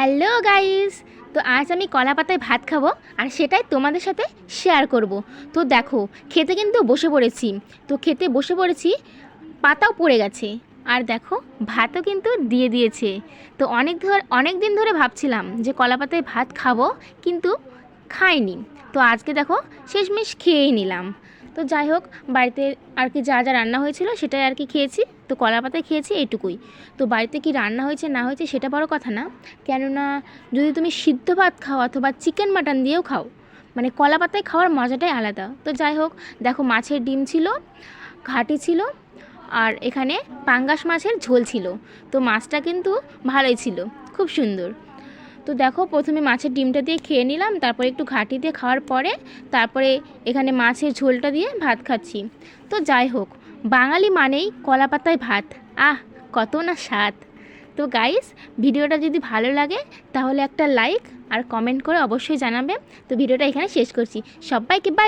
Hello guys. তো আজ আমি কলা পাতায় ভাত খাব আর সেটাই তোমাদের সাথে শেয়ার করব। তো দেখো, খেতে কিন্তু বসে পড়েছি। তো খেতে বসে পড়েছি, পাতাও পড়ে গেছে। আর দেখো, ভাতও কিন্তু দিয়ে দিয়েছে। তো অনেক ধর, অনেক দিন ধরে ভাবছিলাম যে কলা পাতায় ভাত খাব, কিন্তু খাইনি। তো আজকে দেখো, শেষমেশ খেয়েই নিলাম। তো যাই হোক, বাড়িতে আর কি যা যা রান্না হয়েছিল সেটাই আর কি খেয়েছি। তো কলা পাতায় খেয়েছি এইটুকুই। তো বাড়িতে কি রান্না হয়েছে, না হয়েছে সেটা বড় কথা না। কেননা যদি তুমি সিদ্ধ ভাত খাও অথবা চিকেন মাটন দিয়েও খাও মানে কলা পাতায় খাওয়ার মজাটাই আলাদা। তো যাই হোক, দেখো মাছের ডিম ছিল, ঘাটি ছিল, আর এখানে পাঙ্গাস মাছের ঝোল ছিল। তো মাছটা কিন্তু ভালোই ছিল, খুব সুন্দর। তো দেখো, প্রথমে মাছের ডিমটা দিয়ে খেয়ে নিলাম, তারপরে একটু ঘাটি দিয়ে খাওয়ার পরে তারপরে এখানে মাছের ঝোলটা দিয়ে ভাত খাচ্ছি। তো যাই হোক, বাঙালি মানেই কলা পাতায় ভাত। আহ, কত না স্বাদ। তো গাইস ভিডিওটা যদি ভালো লাগে, তাহলে একটা লাইক আর কমেন্ট করে অবশ্যই জানাবে। তো ভিডিওটা এখানে শেষ করছি। সবাইকে বাই